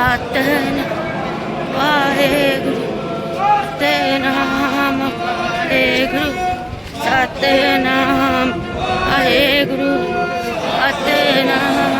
ਧੰਨ ਵਾਹਿਗੁਰੂ ਤੇ ਨਾਮ ਵਾਹਿਗੁਰੂ ਸਤਿ ਨਾਮ ਵਾਹਿਗੁਰੂ ਸਤਿ ਨਾਮ।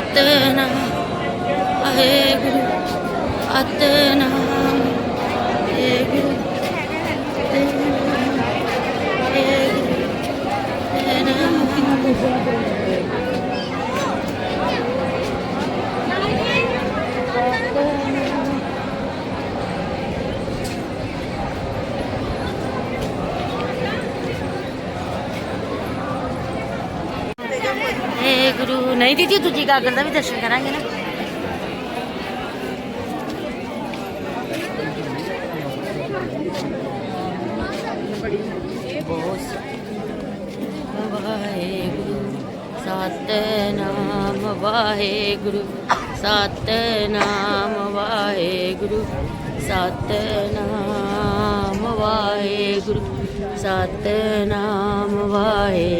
i Ahe Guru, Atena. ਨਹੀਂ ਦੀਦੀ, ਦੂਜੀ ਗਾਗਰ ਦਾ ਵੀ ਦਰਸ਼ਨ ਕਰਾਂਗੇ ਨਾ। ਵਾਹਿਗੁਰੂ, ਸਤਨਾਮ ਵਾਹਿਗੁਰੂ ਸਤਨਾਮ ਵਾਹਿਗੁਰੂ ਸਤਨਾਮ ਵਾਹਿਗੁਰੂ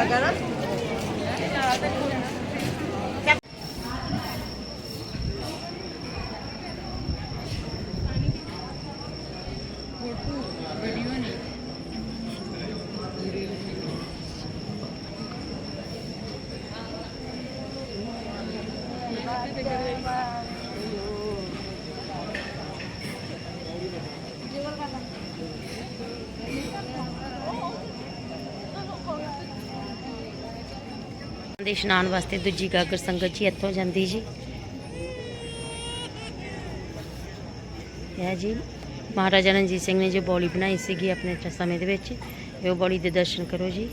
Agora ਦੇ ਇਸ਼ਨਾਨ ਵਾਸਤੇ ਦੂਜੀ ਗਾਗਰ ਸੰਗਤ ਜੀ ਇੱਥੋਂ ਜਾਂਦੀ ਜੀ। ਇਹ ਜੀ, ਮਹਾਰਾਜਾ ਰਣਜੀਤ ਸਿੰਘ ਨੇ ਜੋ ਬੌਲੀ ਬਣਾਈ ਸੀਗੀ ਆਪਣੇ ਸਮੇਂ ਦੇ ਵਿੱਚ ਇਹ ਉਹ ਬੌਲੀ ਦੇ ਦਰਸ਼ਨ ਕਰੋ ਜੀ।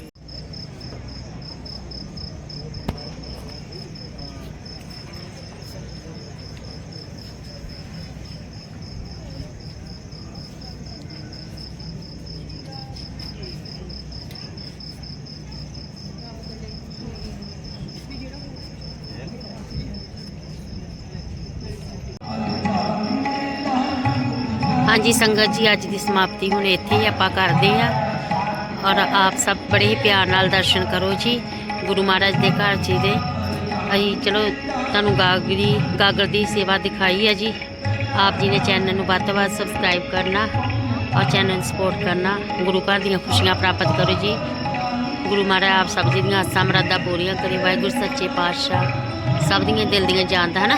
ਹਾਂਜੀ, ਸੰਗਤ ਜੀ, ਅੱਜ ਦੀ ਸਮਾਪਤੀ ਹੁਣ ਇੱਥੇ ਹੀ ਆਪਾਂ ਕਰਦੇ ਆ ਔਰ ਆਪ ਸਭ ਬੜੇ ਹੀ ਪਿਆਰ ਨਾਲ ਦਰਸ਼ਨ ਕਰੋ ਜੀ, ਗੁਰੂ ਮਹਾਰਾਜ ਦੇ ਘਰ ਜੀ ਦੇ। ਅਸੀਂ ਚਲੋ ਤੁਹਾਨੂੰ ਗਾਗਰੀ, ਗਾਗਰ ਦੀ ਸੇਵਾ ਦਿਖਾਈ ਹੈ ਜੀ। ਆਪ ਜੀ ਨੇ ਚੈਨਲ ਨੂੰ ਵੱਧ ਤੋਂ ਵੱਧ ਸਬਸਕ੍ਰਾਈਬ ਕਰਨਾ ਔਰ ਚੈਨਲ ਨੂੰ ਸਪੋਰਟ ਕਰਨਾ। ਗੁਰੂ ਘਰ ਦੀਆਂ ਖੁਸ਼ੀਆਂ ਪ੍ਰਾਪਤ ਕਰੋ ਜੀ। ਗੁਰੂ ਮਹਾਰਾਜ ਆਪ ਸਭ ਜੀ ਦੀਆਂ ਆਸਾਂ ਮਰਾਦਾਂ ਪੂਰੀਆਂ ਕਰੇ। ਵਾਹਿਗੁਰੂ, ਸੱਚੇ ਪਾਤਸ਼ਾਹ ਸਭ ਦੀਆਂ ਦਿਲ ਦੀਆਂ ਜਾਣਦਾ ਹੈ ਨਾ